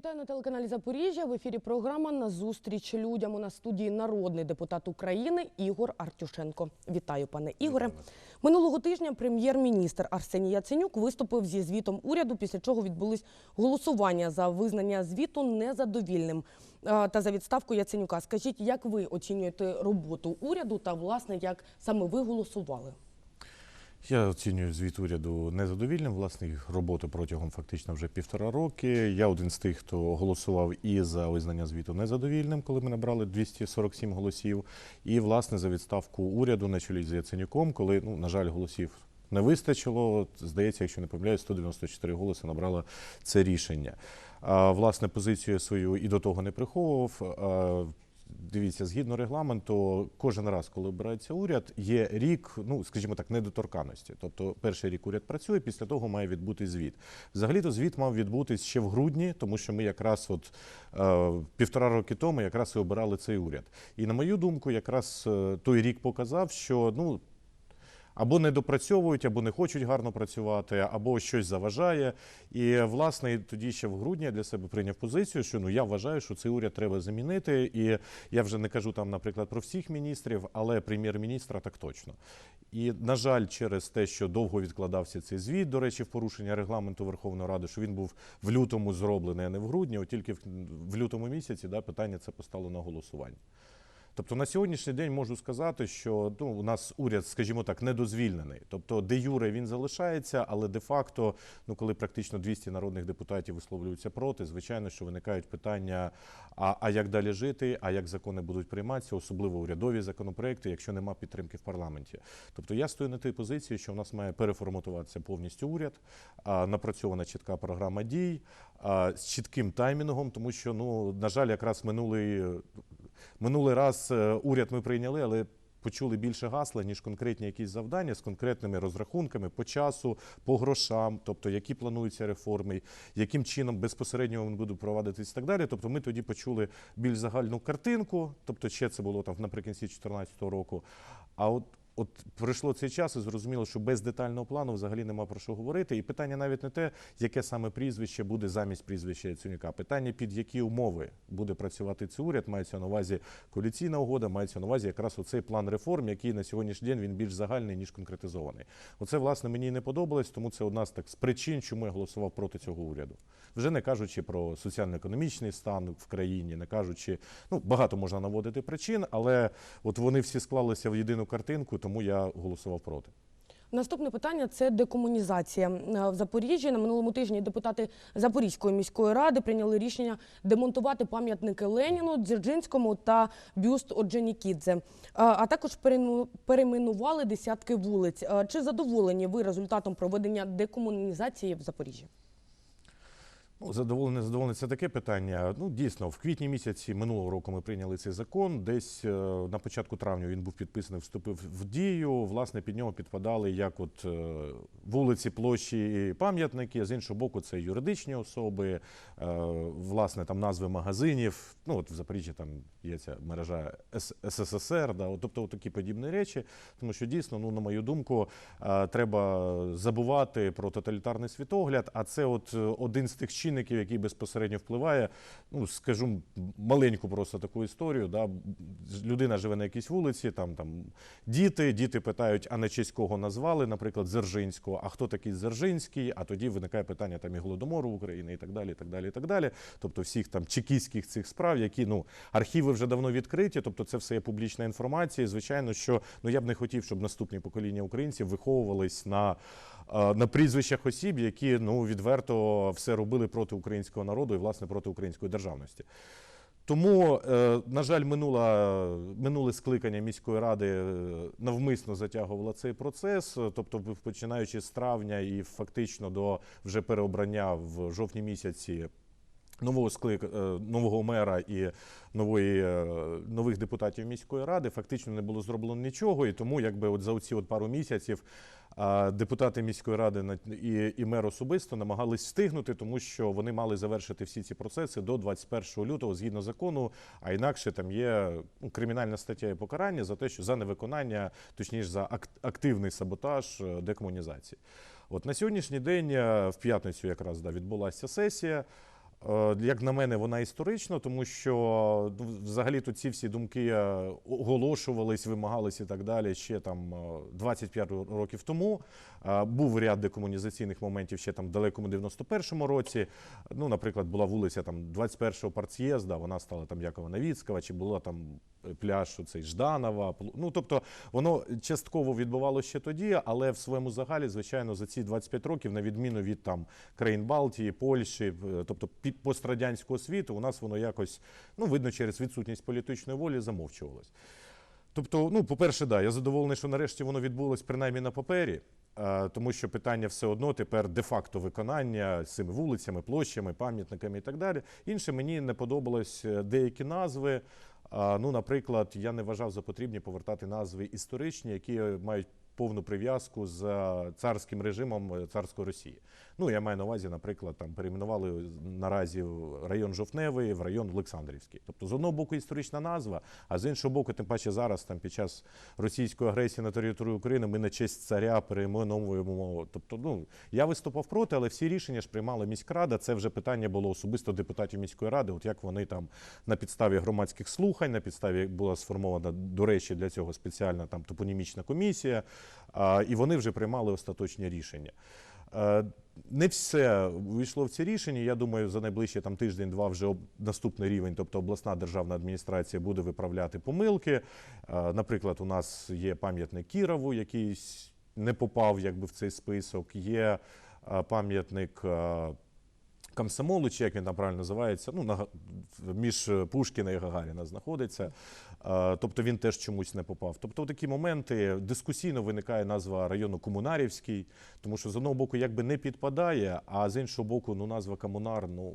Вітаю на телеканалі Запоріжжя. В ефірі програма на зустріч людям. У нас студії народний депутат України Ігор Артюшенко. Вітаю, пане Ігоре. Минулого тижня прем'єр-міністр Арсеній Яценюк виступив зі звітом уряду, після чого відбулись голосування за визнання звіту незадовільним та за відставку Яценюка. Скажіть, як ви оцінюєте роботу уряду та власне як саме ви голосували? Я оцінюю звіт уряду незадовільним. Власне, їх роботу протягом фактично вже півтора роки. Я один з тих, хто голосував і за визнання звіту незадовільним, коли ми набрали 247 голосів, і власне за відставку уряду на чолі з Яценюком, коли, ну, на жаль, голосів не вистачило. Здається, якщо не помиляюсь, 194 голоси набрало це рішення. А, власне, позицію свою і до того не приховував. Дивіться, згідно регламенту, кожен раз, коли обирається уряд, є рік, ну скажімо так, недоторканості. Тобто, перший рік уряд працює, після того має відбути звіт. Взагалі-то звіт мав відбутись ще в грудні, тому що ми якраз от е, півтора роки тому якраз і обирали цей уряд. І на мою думку, якраз е, той рік показав, що ну. Або не допрацьовують, або не хочуть гарно працювати, або щось заважає. І власне тоді ще в грудні я для себе прийняв позицію, що ну я вважаю, що цей уряд треба замінити. І я вже не кажу там, наприклад, про всіх міністрів, але прем'єр-міністра так точно. І на жаль, через те, що довго відкладався цей звіт, до речі, в порушення регламенту Верховної Ради, що він був в лютому зроблений, а не в грудні, от тільки в, лютому місяці да, питання це постало на голосування. Тобто на сьогоднішній день можу сказати, що ну, у нас уряд, скажімо так, недозвільнений. Тобто, де юре він залишається, але де-факто, ну коли практично 200 народних депутатів висловлюються проти, звичайно, що виникають питання: а, а як далі жити, а як закони будуть прийматися, особливо урядові законопроекти, якщо нема підтримки в парламенті. Тобто я стою на тій позиції, що в нас має переформатуватися повністю уряд, а, напрацьована чітка програма дій а, з чітким таймінгом, тому що ну на жаль, якраз минулий. Минулий раз е, уряд ми прийняли, але почули більше гасла, ніж конкретні якісь завдання з конкретними розрахунками по часу, по грошам, тобто які плануються реформи, яким чином безпосередньо вони будуть провадитись і так далі. Тобто ми тоді почули більш загальну картинку, тобто ще це було там наприкінці 2014 року. А от От пройшло цей час і зрозуміло, що без детального плану взагалі нема про що говорити. І питання навіть не те, яке саме прізвище буде замість прізвища Яценюка. Питання під які умови буде працювати цей уряд, мається на увазі коаліційна угода, мається на увазі якраз оцей план реформ, який на сьогоднішній день він більш загальний ніж конкретизований. Оце власне мені не подобалось, тому це одна з так з причин, чому я голосував проти цього уряду. Вже не кажучи про соціально-економічний стан в країні, не кажучи, ну багато можна наводити причин, але от вони всі склалися в єдину картинку, тому я голосував проти. Наступне питання це декомунізація. Е, В Запоріжжі на минулому тижні депутати Запорізької міської ради прийняли рішення демонтувати пам'ятники Леніну, Дзержинському та бюст Орджонікідзе, Е, а також перейменували десятки вулиць. Е, Чи задоволені ви результатом проведення декомунізації в Запоріжжі? Ну, задоволений, задоволений це таке питання. Ну, дійсно, в квітні місяці минулого року ми прийняли цей закон. Десь е, на початку травня він був підписаний, вступив в дію. Власне, під нього підпадали як от е, вулиці, площі і пам'ятники. З іншого боку, це юридичні особи, е, власне, там назви магазинів. Ну, от в Запоріжжі там є ця мережа СССР, да, тобто такі подібні речі. Тому що дійсно, ну, на мою думку, треба забувати про тоталітарний світогляд, а це от один з тих чинників, який безпосередньо впливає. Ну, скажу маленьку просто таку історію. Да. Людина живе на якійсь вулиці, там, там діти, діти питають, а на честь кого назвали, наприклад, Дзержинського, а хто такий Дзержинський, а тоді виникає питання там і Голодомору в Україні, і так далі, і так далі, і так далі. Тобто всіх там чекістських цих справ, які ну архіви вже давно відкриті, тобто це все є публічна інформація. І, звичайно, що ну я б не хотів, щоб наступні покоління українців виховувались на, на прізвищах осіб, які ну відверто все робили проти українського народу і власне проти української державності. Тому, е, на жаль, минула, минуле скликання міської ради е, навмисно затягувало цей процес. Е, Тобто, починаючи з травня і фактично до вже переобрання в жовтні місяці нового склик е, нового мера і нової е, нових депутатів міської ради фактично не було зроблено нічого. І тому, якби от за оці от пару місяців депутати міської ради і, і мер особисто намагались встигнути, тому що вони мали завершити всі ці процеси до 21 лютого згідно закону. А інакше там є ну, кримінальна стаття і покарання за те, що за невиконання, точніше за ак- активний саботаж е, декомунізації. От на сьогоднішній день, в п'ятницю, якраз да, відбулася сесія. Е, Як на мене, вона історична, тому що ну, взагалі тут ці всі думки е, оголошувались, вимагались і так далі ще там е, 25 років тому. Е, Був ряд декомунізаційних моментів ще там в далекому 91-му році. Ну, наприклад, була вулиця там 21-го партс'єзда, вона стала там Якова Новіцького, чи була там е, пляж цей Жданова. Ну, тобто воно частково відбувалося ще тоді, але в своєму загалі, звичайно, за ці 25 років, на відміну від там країн Балтії, Польщі, е, тобто пострадянського світу, у нас воно якось, ну, видно, через відсутність політичної волі замовчувалось. Тобто, ну, по-перше, да, я задоволений, що нарешті воно відбулось принаймні на папері, тому що питання все одно тепер де-факто виконання цими вулицями, площами, пам'ятниками і так далі. Інше мені не подобались е, деякі назви. Ну, наприклад, я не вважав за потрібні повертати назви історичні, які мають повну прив'язку з е, царським режимом е, царської Росії. Ну, я маю на увазі, наприклад, там перейменували наразі район Жовтневий в район Олександрівський. Тобто, з одного боку, історична назва, а з іншого боку, тим паче зараз, там під час російської агресії на територію України, ми на честь царя перейменовуємо. Тобто, ну я виступав проти, але всі рішення ж приймала міськрада. Це вже питання було особисто депутатів міської ради. От як вони там на підставі громадських слухань, на підставі була сформована, до речі, для цього спеціальна там топонімічна комісія, а, і вони вже приймали остаточні рішення. Е, Не все увійшло в ці рішення. Я думаю, за найближчі там тиждень-два вже наступний рівень, тобто обласна державна адміністрація буде виправляти помилки. Е, Наприклад, у нас є пам'ятник Кірову, який не попав якби в цей список. Є е, пам'ятник. Е, Комсомолу, чи як він там правильно називається, ну, між Пушкіна і Гагаріна знаходиться. Е, Тобто він теж чомусь не попав. Тобто, в такі моменти дискусійно виникає назва району Комунарівський, тому що з одного боку якби не підпадає, а з іншого боку, ну назва комунар, ну.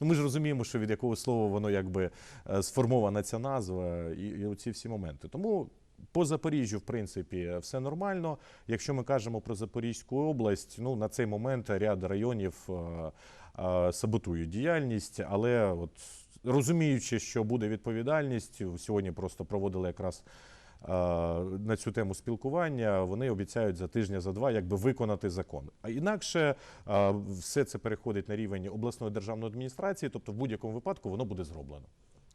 Ну, ми ж розуміємо, що від якого слова воно якби е, сформована ця назва, і, і оці всі моменти. Тому по Запоріжжю, в принципі, все нормально. Якщо ми кажемо про Запорізьку область, ну на цей момент ряд районів е, е, саботують діяльність, але от розуміючи, що буде відповідальність, сьогодні просто проводили якраз. е, На цю тему спілкування вони обіцяють за тижня за два якби виконати закон. А інакше все це переходить на рівень обласної державної адміністрації, тобто в будь-якому випадку воно буде зроблено.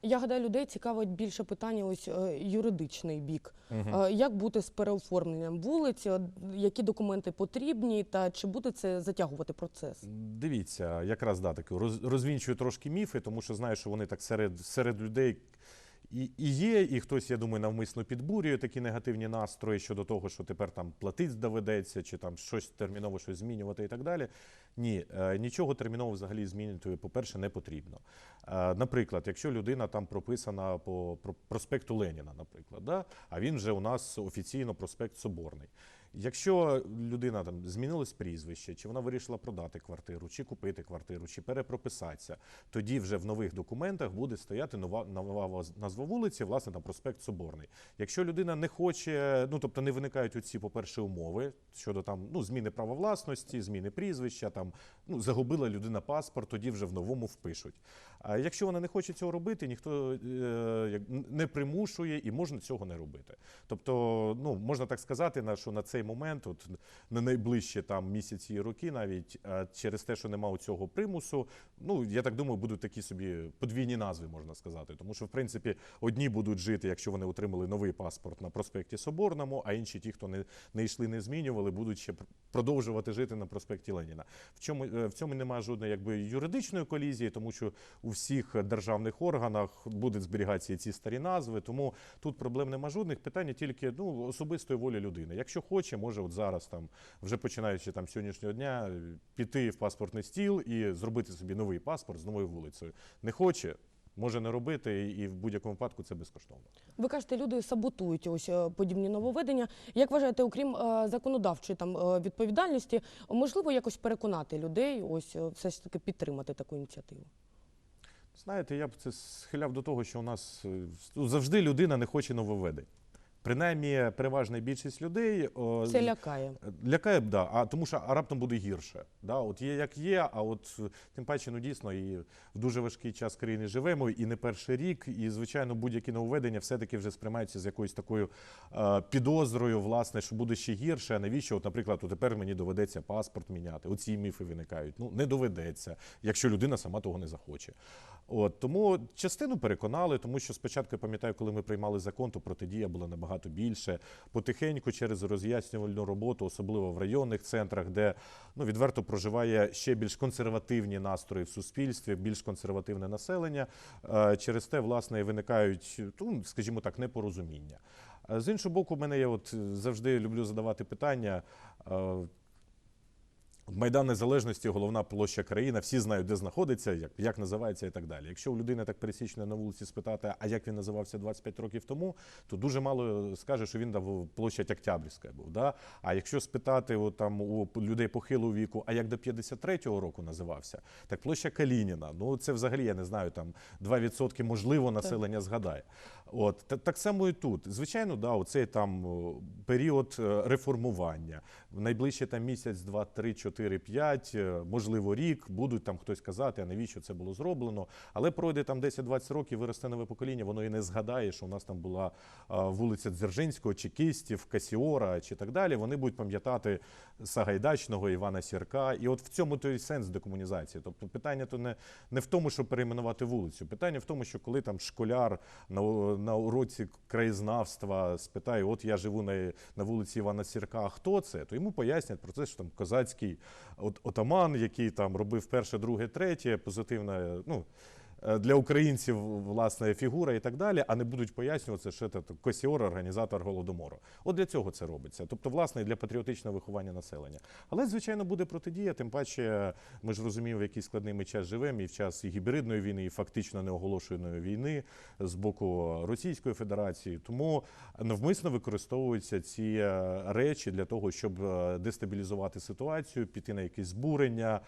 Я гадаю, людей цікавить більше питання ось е, юридичний бік. Угу. Як бути з переоформленням вулиць, які документи потрібні, та чи буде це затягувати процес? Дивіться, якраз да, таки роз, розвінчую трошки міфи, тому що знаю, що вони так серед, серед людей і, і є, і хтось, я думаю, навмисно підбурює такі негативні настрої щодо того, що тепер там платить доведеться, чи там щось терміново щось змінювати і так далі. Ні, е, нічого терміново взагалі змінювати, по-перше, не потрібно. Е, Наприклад, якщо людина там прописана по про- проспекту Леніна, наприклад, да? а він вже у нас офіційно проспект Соборний. Якщо людина там змінилось прізвище, чи вона вирішила продати квартиру, чи купити квартиру, чи перепрописатися, тоді вже в нових документах буде стояти нова нова назва вулиці, власне, там проспект Соборний. Якщо людина не хоче, ну тобто не виникають оці, по-перше, умови щодо там ну зміни права власності, зміни прізвища, там ну загубила людина паспорт, тоді вже в новому впишуть. А якщо вона не хоче цього робити, ніхто е, не примушує і можна цього не робити. Тобто, ну можна так сказати, на що на цей момент, от на найближчі там місяці і роки, навіть через те, що немає цього примусу, ну я так думаю, будуть такі собі подвійні назви, можна сказати. Тому що, в принципі, одні будуть жити, якщо вони отримали новий паспорт на проспекті Соборному, а інші, ті, хто не, не йшли, не змінювали, будуть ще продовжувати жити на проспекті Леніна. В чому е, в цьому немає жодної якби юридичної колізії, тому що у всіх державних органах будуть зберігатися ці старі назви. Тому тут проблем нема жодних. Питання тільки ну особистої волі людини. Якщо хоче, може от зараз там, вже починаючи там сьогоднішнього дня, е, піти в паспортний стіл і зробити собі новий паспорт з новою вулицею. Не хоче. Може не робити, і в будь-якому випадку це безкоштовно. Ви кажете, люди саботують ось е, подібні нововведення. Як вважаєте, окрім е, законодавчої там е, відповідальності, можливо якось переконати людей, ось все ж таки підтримати таку ініціативу? Знаєте, я б це схиляв до того, що у нас завжди людина не хоче нововведень. Принаймні переважна більшість людей о, Це лякає. Лякає б, да, а тому що а раптом буде гірше. Да, от є як є, а от тим паче, ну дійсно, і в дуже важкий час країни живемо, і не перший рік. І звичайно, будь-які нововведення все-таки вже сприймаються з якоюсь такою е, підозрою, власне, що буде ще гірше. А навіщо? От, наприклад, от тепер мені доведеться паспорт міняти. Оці міфи виникають. Ну не доведеться, якщо людина сама того не захоче. От тому частину переконали, тому що спочатку я пам'ятаю, коли ми приймали закон, то протидія була набагато більше. Потихеньку через роз'яснювальну роботу, особливо в районних центрах, де ну відверто проживає ще більш консервативні настрої в суспільстві, більш консервативне населення. е, Через те, власне, і виникають, ну скажімо так, непорозуміння. Е, З іншого боку, мене є от е, завжди люблю задавати питання. Майдан Незалежності, головна площа країни, всі знають, де знаходиться, як, як називається і так далі. Якщо у людини так пересічно на вулиці спитати, а як він називався 25 років тому, то дуже мало скаже, що він дав площадь Октябрьська був. Да? А якщо спитати от, там, у людей похилого віку, а як до 53-го року називався, так площа Калініна. Ну це взагалі я не знаю, там 2% можливо населення згадає. От так, так само і тут. Звичайно, да, оцей там період е, реформування. В найближче там місяць, два, три, чотири, п'ять, е, можливо, рік будуть там хтось казати, а навіщо це було зроблено. Але пройде там 10-20 років, виросте нове покоління, воно і не згадає, що у нас там була вулиця Дзержинського, чекістів, Касіора чи так далі. Вони будуть пам'ятати Сагайдачного, Івана Сірка. І от в цьому той сенс декомунізації. Тобто питання то не, не в тому, щоб перейменувати вулицю. Питання в тому, що коли там школяр на, на уроці краєзнавства спитає, от я живу на, на вулиці Івана Сірка, а хто це? То йому пояснять про це, що там козацький от, отаман, який там робив перше, друге, третє, позитивна, ну. Е, Для українців власне фігура і так далі, а не будуть пояснювати, що це Косіор, організатор голодомору. От для цього це робиться. Тобто, власне, для патріотичного виховання населення. Але, звичайно, буде протидія. Тим паче, ми ж розуміємо, в який складний ми час живемо, і в час і гібридної війни, і фактично неоголошеної війни з боку Російської Федерації. Тому навмисно використовуються ці е, речі для того, щоб е, дестабілізувати ситуацію, піти на якісь збурення,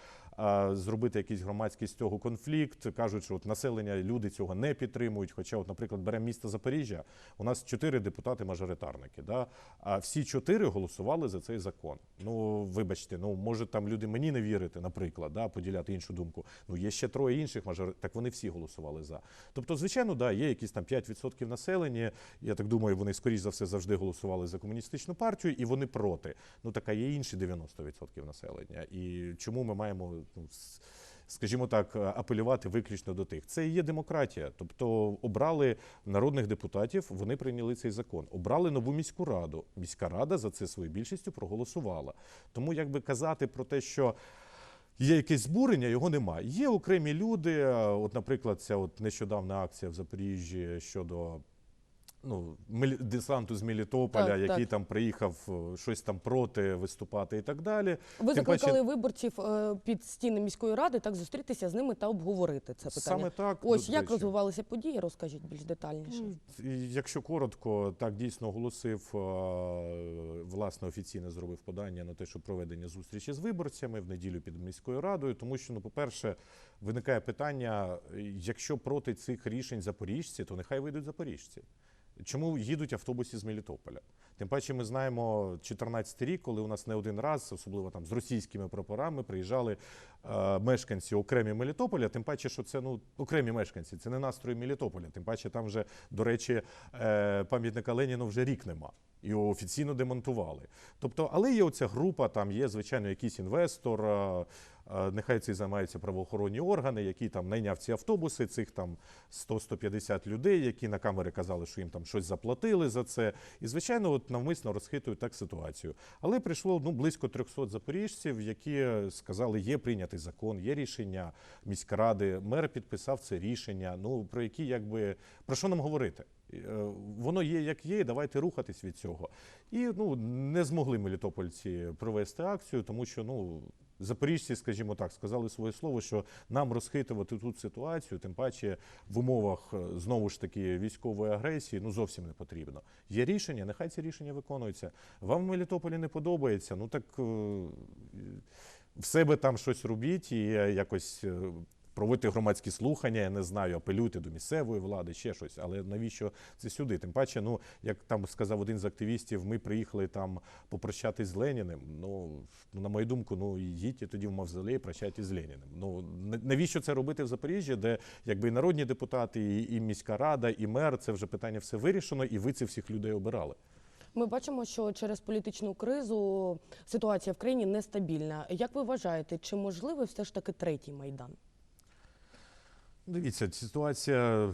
зробити якийсь громадський з цього конфлікт. Кажуть, що от населення, люди цього не підтримують. Хоча, от, наприклад, беремо місто Запоріжжя, у нас чотири депутати-мажоритарники. Да? А всі чотири голосували за цей закон. Ну, вибачте, ну може там люди мені не вірити, наприклад, да, поділяти іншу думку. Ну є ще троє інших мажоритарників, так вони всі голосували за. Тобто, звичайно, да, є якісь там 5% населення. Я так думаю, вони скоріш за все завжди голосували за комуністичну партію, і вони проти. Ну така є інші 90% населення. І чому ми маємо ну, скажімо так, апелювати виключно до тих? Це і є демократія. Тобто обрали народних депутатів, вони прийняли цей закон. Обрали нову міську раду. Міська рада за це своєю більшістю проголосувала. Тому якби казати про те, що. Є якесь збурення, його немає. Є окремі люди. е, От, наприклад, ця от нещодавна акція в Запоріжжі щодо ну, десанту з Мелітополя, Так, який так. там приїхав е, щось там проти виступати і так далі. Ви Тим паче- закликали виборців е, під стіни міської ради так зустрітися з ними та обговорити це питання. Саме так. Ось як речі. розвивалися події, розкажіть більш детальніше. Якщо коротко, так дійсно оголосив е, власне офіційно зробив подання на те, що проведення зустрічі з виборцями в неділю під міською радою, тому що ну, по-перше, виникає питання: якщо проти цих рішень запоріжці, то нехай вийдуть запоріжці. Чому їдуть в автобусі з Мелітополя? Тим паче, ми знаємо 14 рік, коли у нас не один раз, особливо там з російськими прапорами, приїжджали е, мешканці окремі Мелітополя. Тим паче, що це ну окремі мешканці, це не настрої Мелітополя. Тим паче, там вже, до речі, е, пам'ятника Леніну вже рік нема. Його офіційно демонтували. Тобто, але є оця група, там є, звичайно, якийсь інвестор. Е, Нехай цим займаються правоохоронні органи, які там найняв ці автобуси, цих там 100-150 людей, які на камери казали, що їм там щось заплатили за це. І, звичайно, от навмисно розхитують так ситуацію. Але прийшло ну, близько 300 запоріжців, які сказали, є прийнятий закон, є рішення міськради. Мер підписав це рішення. Ну про які якби про що нам говорити? Е, Воно є як є, давайте рухатись від цього. І ну не змогли мелітопольці провести акцію, тому що ну. Запоріжці, скажімо так, сказали своє слово, що нам розхитувати тут ситуацію, тим паче в умовах е, знову ж таки військової агресії, ну зовсім не потрібно. Є рішення, нехай ці рішення виконуються. Вам в Мелітополі не подобається, ну так е, в себе там щось робіть і е, якось проводьте громадські слухання, я не знаю, апелюйте до місцевої влади, ще щось. Але навіщо це сюди? Тим паче, ну як там сказав один з активістів, ми приїхали там попрощатись з Леніним. Ну на мою думку, ну їдьте тоді в мавзолей, прощайтесь з Леніним. Ну на- навіщо це робити в Запоріжжі, де якби і народні депутати, і, і міська рада, і мер це вже питання все вирішено, і ви цих всіх людей обирали. Ми бачимо, що через політичну кризу ситуація в країні нестабільна. Як ви вважаєте, чи можливий все ж таки третій майдан? Дивіться, ситуація,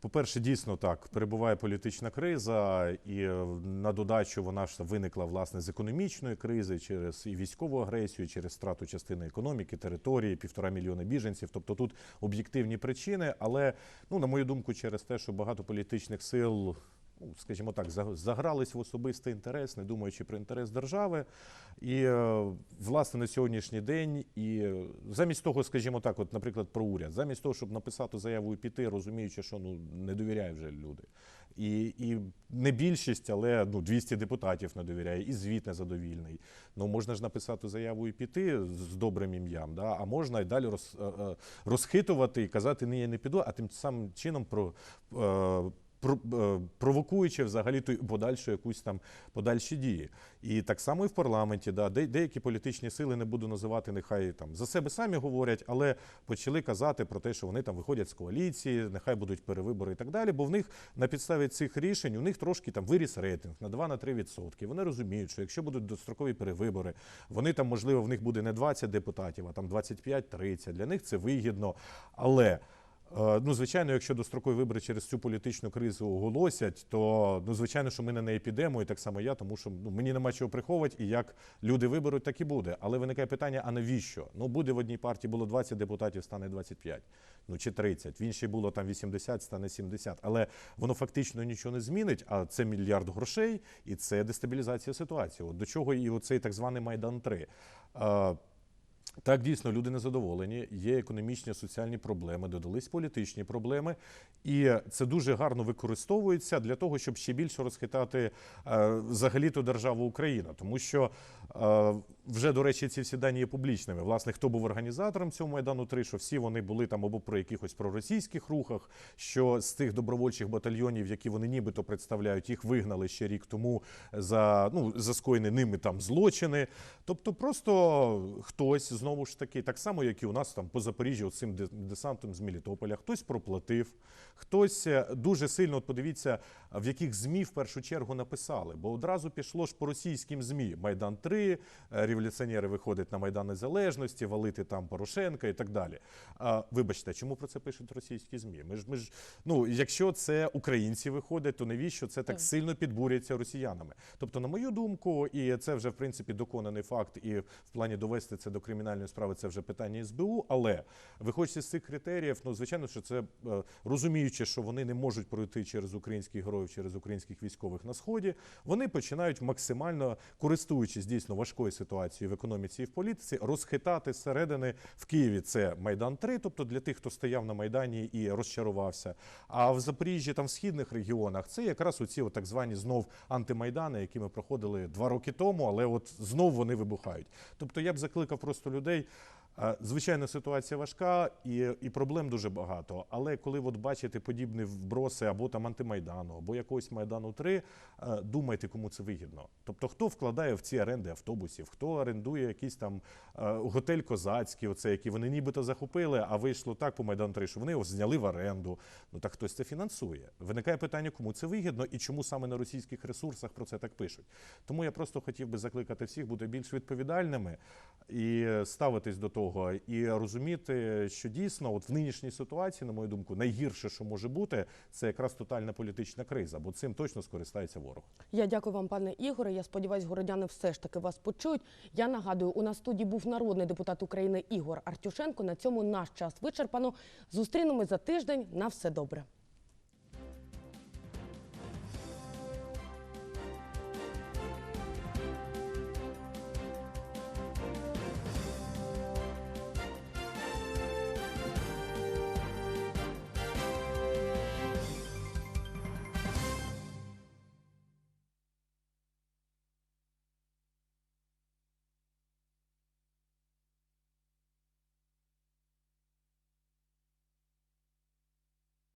по-перше, дійсно так, перебуває політична криза, і е, на додачу вона ж виникла власне з економічної кризи через і військову агресію, через страту частини економіки, території, півтора мільйона біженців. Тобто тут об'єктивні причини, але ну на мою думку, через те, що багато політичних сил. Скажімо так, загрались в особистий інтерес, не думаючи про інтерес держави. І е, власне на сьогоднішній день, і е, замість того, скажімо так, от, наприклад, про уряд, замість того, щоб написати заяву і піти, розуміючи, що ну не довіряють вже люди. І, і не більшість, але ну 200 депутатів не довіряє, і звіт незадовільний. Ну можна ж написати заяву і піти з добрим ім'ям, да? а можна і далі роз, е, розхитувати і казати ні, я не піду, а тим самим чином про. Е, про- провокуючи взагалі ту подальшу якусь там подальші дії. І так само і в парламенті, да, де, деякі політичні сили не буду називати, нехай там за себе самі говорять, але почали казати про те, що вони там виходять з коаліції, нехай будуть перевибори і так далі. Бо в них на підставі цих рішень у них трошки там виріс рейтинг на 2-3 відсотки. Вони розуміють, що якщо будуть дострокові перевибори, вони там, можливо, в них буде не 20 депутатів, а там 25-30. Для них це вигідно. Але Ну, звичайно, якщо дострокові вибори через цю політичну кризу оголосять, то ну, звичайно, що ми на неї підемо, і так само я, тому що ну, мені нема чого приховувати, і як люди виберуть, так і буде. Але виникає питання: а навіщо? Ну, буде в одній партії було 20 депутатів, стане 25, ну чи 30. В іншій було там 80, стане 70. Але воно фактично нічого не змінить. А це мільярд грошей, і це дестабілізація ситуації. От до чого і оцей так званий Майдан 3 Е, так, дійсно, люди незадоволені. Є економічні, соціальні проблеми, додались політичні проблеми, і це дуже гарно використовується для того, щоб ще більше розхитати е, взагалі-то державу Україна. Тому що е, вже, до речі, ці всі дані є публічними. Власне, хто був організатором цього майдану 3, що всі вони були там або про якихось проросійських рухах, що з тих добровольчих батальйонів, які вони нібито представляють, їх вигнали ще рік тому за ну за скоєні ними там злочини. Тобто, просто хтось знову ж таки, так само, як і у нас там по Запоріжжю, цим десантом з Мелітополя, хтось проплатив, хтось е, дуже сильно, от подивіться, в яких ЗМІ в першу чергу написали, бо одразу пішло ж по російським ЗМІ. Майдан 3, е, революціонери виходять на Майдан Незалежності, валити там Порошенка і так далі. А, вибачте, чому про це пишуть російські ЗМІ? Ми ж ми ж ну, якщо це українці виходять, то навіщо це так сильно підбурюється росіянами? Тобто, на мою думку, і це вже в принципі доконаний факт, і в плані довести це до кримінальної справи, це вже питання СБУ. Але виходячи з цих критеріїв, ну звичайно, що це е, розуміючи, що вони не можуть пройти через українських героїв, через українських військових на сході, вони починають максимально користуючись дійсно важкою ситуацією в економіці і в політиці, розхитати зсередини в Києві. Це майдан 3 тобто для тих, хто стояв на майдані і розчарувався. А в Запоріжжі, там в східних регіонах, це якраз оці от так звані знов антимайдани, які ми проходили два роки тому, але от знов вони вибухають. Тобто я б закликав просто людей. Е, Звичайно, ситуація важка і, і проблем дуже багато. Але коли от бачите подібні вброси або там антимайдану, або якогось майдану 3, е, думайте, кому це вигідно. Тобто, хто вкладає в ці оренди автобусів, хто орендує якийсь там е, готель козацький, оце які вони нібито захопили, а вийшло так по майдану 3, що вони його зняли в оренду. Ну так хтось це фінансує. Виникає питання, кому це вигідно і чому саме на російських ресурсах про це так пишуть. Тому я просто хотів би закликати всіх бути більш відповідальними і ставитись до того, і розуміти, що дійсно, от в нинішній ситуації, на мою думку, найгірше, що може бути, це якраз тотальна політична криза, бо цим точно скористається ворог. Я дякую вам, пане Ігоре. Я сподіваюся, городяни все ж таки вас почують. Я нагадую, у нас студії був народний депутат України Ігор Артюшенко. На цьому наш час вичерпано. Зустрінемось за тиждень. На все добре.